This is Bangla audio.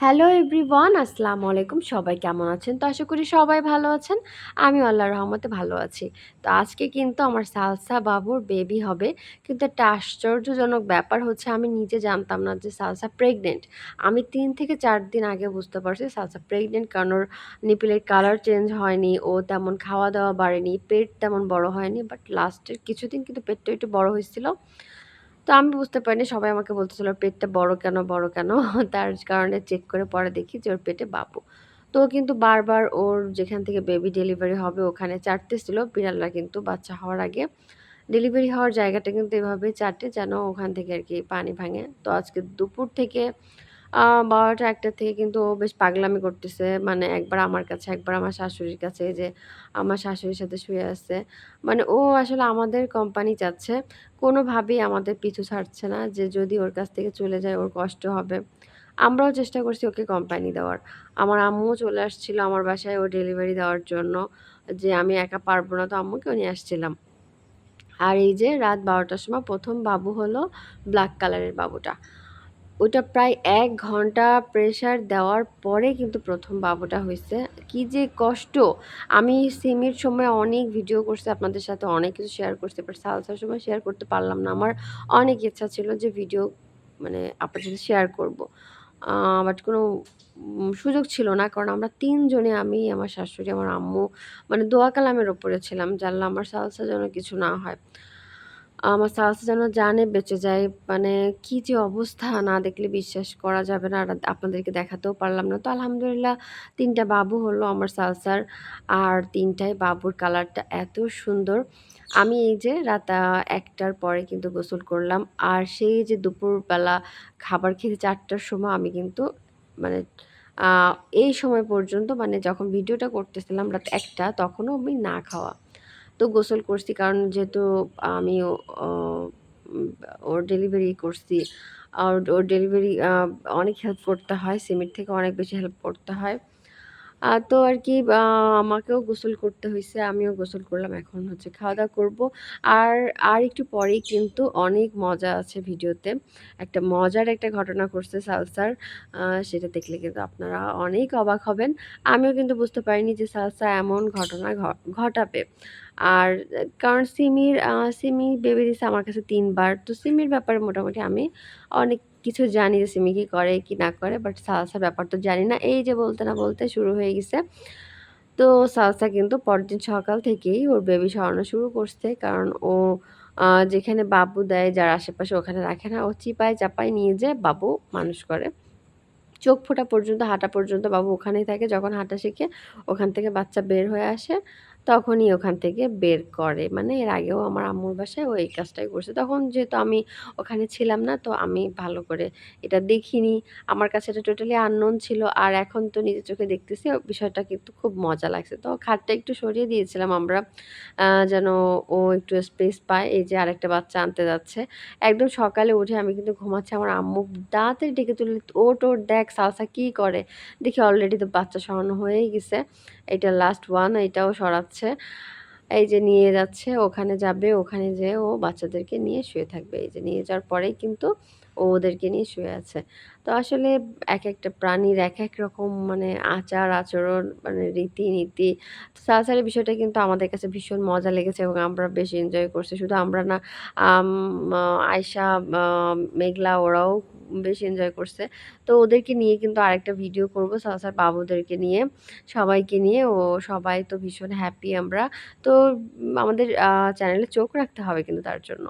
হ্যালো এভরিওয়ান আসসালামু আলাইকুম সবাই কেমন আছেন? তো আশা করি সবাই ভালো আছেন। আমি আল্লাহ রহমতে ভালো আছি। তো আজকে কিন্তু আমার সালসা বাবুর বেবি হবে। কিন্তু একটা আশ্চর্যজনক ব্যাপার হচ্ছে, আমি নিজে জানতাম না যে সালসা প্রেগনেন্ট আমি তিন থেকে চার দিন আগে বুঝতে পারছি সালসা প্রেগনেন্ট কারণ ওর নিপিলের কালার চেঞ্জ হয়নি, ও তেমন খাওয়া দাওয়া বাড়েনি, পেট তেমন বড় হয়নি বাট লাস্টের কিছুদিন কিন্তু পেটটা একটু বড় হয়েছিল। তো আমি বুঝতে পারিনি, সবাই আমাকে বলতেছিল, পেটটা বড় কেন বড় কেন? তার কারণে চেক করে পরে দেখি যে ওর পেটে বাবু। তো কিন্তু বারবার ওর যেখান থেকে বেবি ডেলিভারি হবে ওখানে চাটতেছিল। বিড়ালরা কিন্তু বাচ্চা হওয়ার আগে। ডেলিভারি হওয়ার জায়গাটা কিন্তু এভাবে চাটে যেন ওখান থেকে আর কি পানি ভাঙে। তো আজকে দুপুর থেকে ১২টা ১টা থেকে কিন্তু ও বেশ পাগলামি করতেছে। মানে একবার আমার কাছে, একবার আমার শাশুড়ির কাছে। যে আমার শাশুড়ির সাথে শুয়ে আছে। মানে ও আসলে আমাদের কোম্পানি চাচ্ছে। কোনোভাবেই আমাদের পিছু ছাড়ছে না যে যদি ওর কাছ থেকে চলে যায় ওর কষ্ট হবে। আমরাও চেষ্টা করছি ওকে কোম্পানি দেওয়ার। আমার আম্মুও চলে আসছিল আমার বাসায় ও ডেলিভারি দেওয়ার জন্য। যে আমি একা পারব না তো আম্মুকেও নিয়ে আসছিলাম। আর এই যে রাত ১২টার সময় প্রথম বাবু হলো ব্ল্যাক কালারের বাবুটা। ওইটা প্রায় এক ঘণ্টা প্রেশার দেওয়ার পরে কিন্তু প্রথম বাবুটা হয়েছে কি যে কষ্ট! আমি সিমির সময় অনেক ভিডিও করছি আপনাদের সাথে অনেক কিছু শেয়ার করছি। বাট সালসার সময় শেয়ার করতে পারলাম না। আমার অনেক ইচ্ছা ছিল যে ভিডিও মানে আপনার সাথে শেয়ার করব। বাট কোনো সুযোগ ছিল না। কারণ আমরা তিনজনে আমি, আমার শাশুড়ি, আমার আম্মু মানে দোয়া কালামের উপরে ছিলাম আল্লাহ আমার সালসা যেন কিছু না হয়। আমার সালসা যেন জানে বেঁচে যায়। মানে কি যে অবস্থা না দেখলে বিশ্বাস করা যাবে না। আর আপনাদেরকে দেখাতেও পারলাম না। তো আলহামদুলিল্লাহ ৩ টা বাবু হলো আমার সালসার। আর ৩ টাই বাবুর কালারটা এত সুন্দর। আমি এই যে রাত একটার পরে কিন্তু গোসল করলাম। আর সেই যে দুপুরবেলা খাবার খেতে ৪ টার সময় আমি কিন্তু মানে এই সময় পর্যন্ত মানে যখন ভিডিওটা করতেছিলাম রাত একটা, তখনও আমি না খাওয়া। তো গোসল করছি, কারণ যেহেতু আমি ওর ডেলিভারি করছি। আর ওর ডেলিভারি অনেক হেল্প করতে হয়। সিমির থেকে অনেক বেশি হেল্প করতে হয়। তো আর কি আমাকেও গোসল করতে হয়েছে আমিও গোসল করলাম। এখন হচ্ছে খাওয়া-দাওয়া করব আর আর একটু পরেই কিন্তু অনেক মজা আছে ভিডিওতে। একটা মজার একটা ঘটনা ঘটছে সালসার। সেটা দেখলে কিন্তু আপনারা অনেক অবাক হবেন। আমিও কিন্তু বুঝতে পারিনি যে সালসা এমন ঘটনা ঘটাবে। আর কারণ সিমির সিমি বেবি দিছে আমার কাছে তিনবার, তো সিমির ব্যাপারে মোটামুটি আমি অনেক কিছু জানি যে সিমি কি করে কি না করে। বাট সালসার ব্যাপার তো জানি না। এই যে বলতে না বলতে শুরু হয়ে গেছে। তো সালসা কিন্তু পরদিন সকাল থেকেই ওর বেবি সরানো শুরু করছে। কারণ ও যেখানে বাবু দেয় যার আশেপাশে ওখানে রাখে না। ও চিপায় চাপায় নিয়ে যেয়ে বাবু মানুষ করে। চোখ ফোঁটা পর্যন্ত, হাঁটা পর্যন্ত বাবু ওখানেই থাকে। যখন হাঁটা শিখে ওখান থেকে বাচ্চা বের হয়ে আসে, তখনই ওখান থেকে বের করে। মানে এর আগেও আমার আম্মুর বাসায় ও এই কাজটাই করছে। তখন যেহেতু আমি ওখানে ছিলাম না তো আমি ভালো করে এটা দেখিনি। আমার কাছে এটা টোটালি আননোন ছিল। আর এখন তো নিজের চোখে দেখতেছি বিষয়টা কিন্তু খুব মজা লাগছে। তো খাটটা একটু সরিয়ে দিয়েছিলাম আমরা যেন ও একটু স্পেস পায়। এই যে আরেকটা বাচ্চা আনতে যাচ্ছে। একদম সকালে উঠে আমি কিন্তু ঘুমাচ্ছি। আমার আম্মু দাঁতের ডেকে তুলল, ও ওঠ দেখ সালসা কী করে?" দেখি অলরেডি তো বাচ্চা সরানো হয়েই গেছে। এটা লাস্ট ওয়ান এটাও সরাচ্ছে। এই যে নিয়ে যাচ্ছে, ওখানে যাবে, ওখানে যেয়ে ও বাচ্চাদেরকে নিয়ে শুয়ে থাকবে। এই যে নিয়ে যাওয়ার পরেই কিন্তু ও ওদেরকে নিয়ে শুয়ে আছে। তো আসলে এক একটা প্রাণীর এক এক রকম মানে আচার-আচরণ মানে রীতিনীতি। তো সালসারের বিষয়টা কিন্তু আমাদের কাছে ভীষণ মজা লেগেছে এবং আমরা বেশ এনজয় করছি। শুধু আমরা না আম আ আয়েশা, মেঘলা ওরাও বেশ এনজয় করছে। তো ওদেরকে নিয়ে কিন্তু আরেকটা ভিডিও করব সালসার বাবুদেরকে নিয়ে, সবাইকে নিয়ে। ও সবাই তো ভীষণ হ্যাপি আমরা। তো আমাদের চ্যানেলে চোখ রাখতে হবে কিন্তু তার জন্য।